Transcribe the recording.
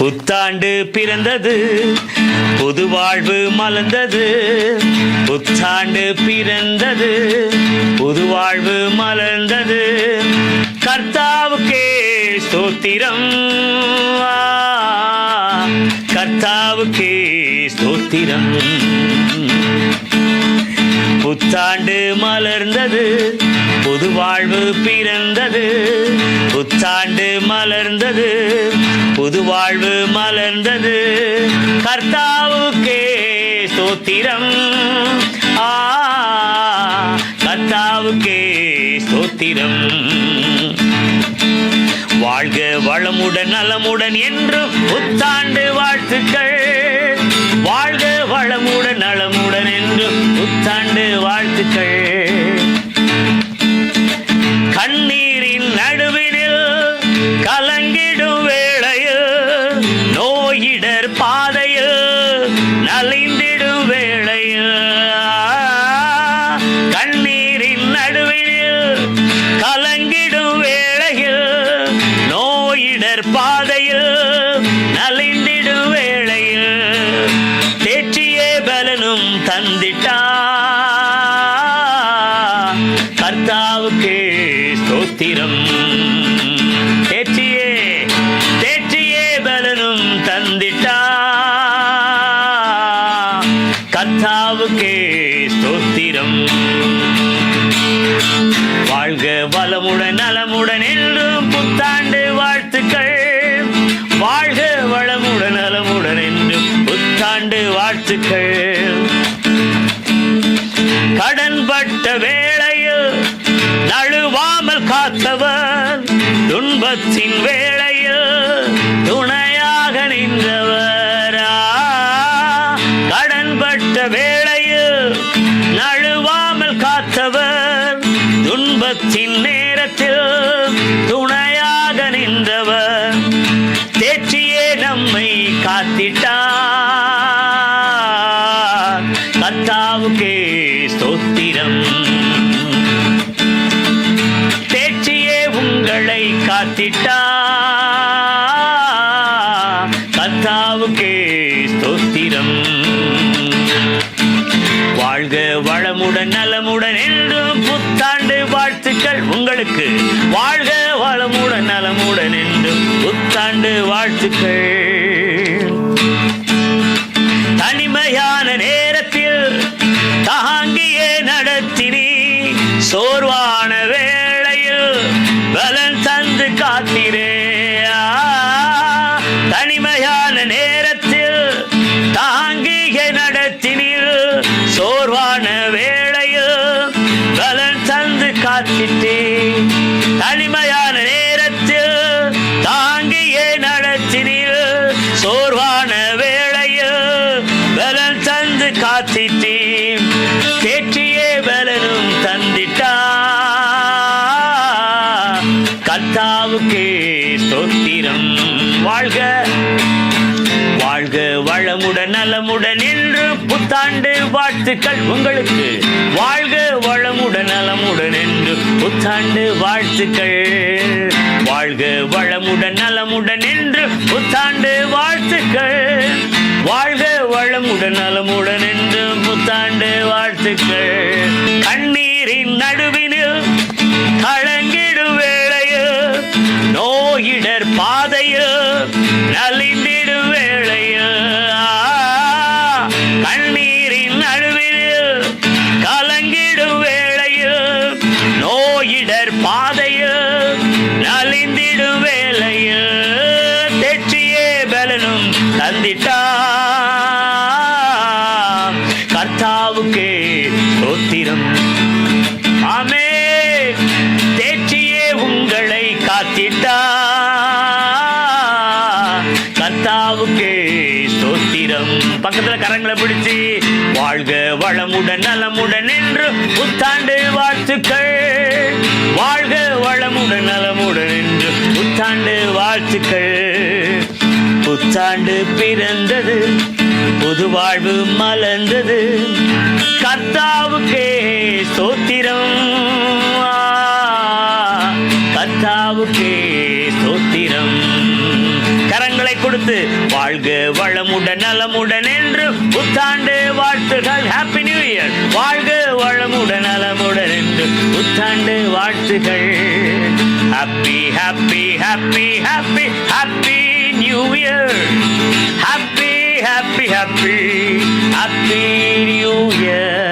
புத்தாண்டு பிறந்தது புது வாழ்வு மலர்ந்தது புத்தாண்டு பிறந்தது புது வாழ்வு மலர்ந்தது. கர்த்தாவுக்கே ஸ்தோத்திரம். கர்த்தாவுக்கே ஸ்தோத்திரம். புத்தாண்டு மலர்ந்தது புது வாழ்வு பிறந்தது புத்தாண்டு மலர்ந்தது. புது வாழ்வு மலர்ந்தது. கர்த்தாவுக்கே ஸ்தோத்திரம். ஆ கர்த்தாவுக்கே ஸ்தோத்திரம். வாழ்க வளமுடன் நலமுடன் என்றும் புத்தாண்டு வாழ்த்துக்கள். வாழ்க வளமுடன் நலமுடன் என்றும் புத்தாண்டு வாழ்த்துக்கள். நோயிடர் பாதையில் நலிந்திடும் வேளையில் தேற்றியே பலனும் தந்திட்டா. கர்த்தாவுக்கு ஸ்தோத்திரம். தேற்றியே தேற்றியே பலனும் தந்திட்டா. கர்த்தாவுக்கே ஸ்தோத்திரம். வாழ்க வளமுடன் நலமுடன் என்றும் புத்தாண்டு வாழ்த்துக்கள். வாழ்க வளமுடன் நலமுடன் என்று புத்தாண்டு வாழ்த்துக்கள். கடன்பட்ட வேளையில் நழுவாமல் காத்தவர் துன்பத்தின் வேளையில் துணையாக நின்றவரா? கடன்பட்ட வேளையில் நழுவாமல் காத்தவர் துன்பத்தின் ஸ்தோத்திரம் வாழ்க வளமுடன் நலமுடன் என்றும் புத்தாண்டு வாழ்த்துக்கள் உங்களுக்கு. வாழ்க வளமுடன் நலமுடன் என்றும் புத்தாண்டு வாழ்த்துக்கள். தனிமையான நேரத்தில் தாங்கியே நடத்தினி. சோர்வான வேளையில் பலன் தந்து காத்திரே. தந்திட்டா கத்தாவுக்கு ஸ்தோத்திரம். வாழ்க. வாழ்க வளமுடன் நலமுடன் என்று புத்தாண்டு வாழ்த்துக்கள் உங்களுக்கு. வாழ்க வளமுடன் நலமுடன் என்று புத்தாண்டு வாழ்த்துக்கள். வாழ்க வளமுடன் நலமுடன் என்று புத்தாண்டு வாழ்த்துக்கள். வாழ்க வளமுடன் நலமுடன் என்று புத்தாண்டு வாழ்த்துக்கள். கண்ணீரின் நடுவினில் கலங்கிடும் வேளையில் நோயிடர் பாதையில் நலிந்திடும் வேளையில். கண்ணீரின் நடுவினில் கலங்கிடும் வேளையில் நோயிடர் பாதையில் நலிந்திடும் வேளையில். தெற்றியே பலனும் தந்திட்டார். வாழ்க வளமுடன் நலமுடன் என்று புத்தாண்டு வாழ்த்துக்கள். வாழ்க வளமுடன் நலமுடன் என்று புத்தாண்டு வாழ்த்துக்கள். புத்தாண்டு பிறந்தது புது வாழ்வு மலர்ந்தது. கத்தாவுக்கே சோத்திரம். கத்தாவுக்கே சோத்திரம். கரங்களை கொடுத்து வாழ்க வளமுடன் நலமுடன் என்று புத்தாண்டு வாழ்த்துகள். ஹாப்பி நியூ இயர் வாழ்க வளமுடன் நலமுடன் என்று புத்தாண்டு வாழ்த்துகள். Happy happy happy happy happy new year happy happy happy happy new year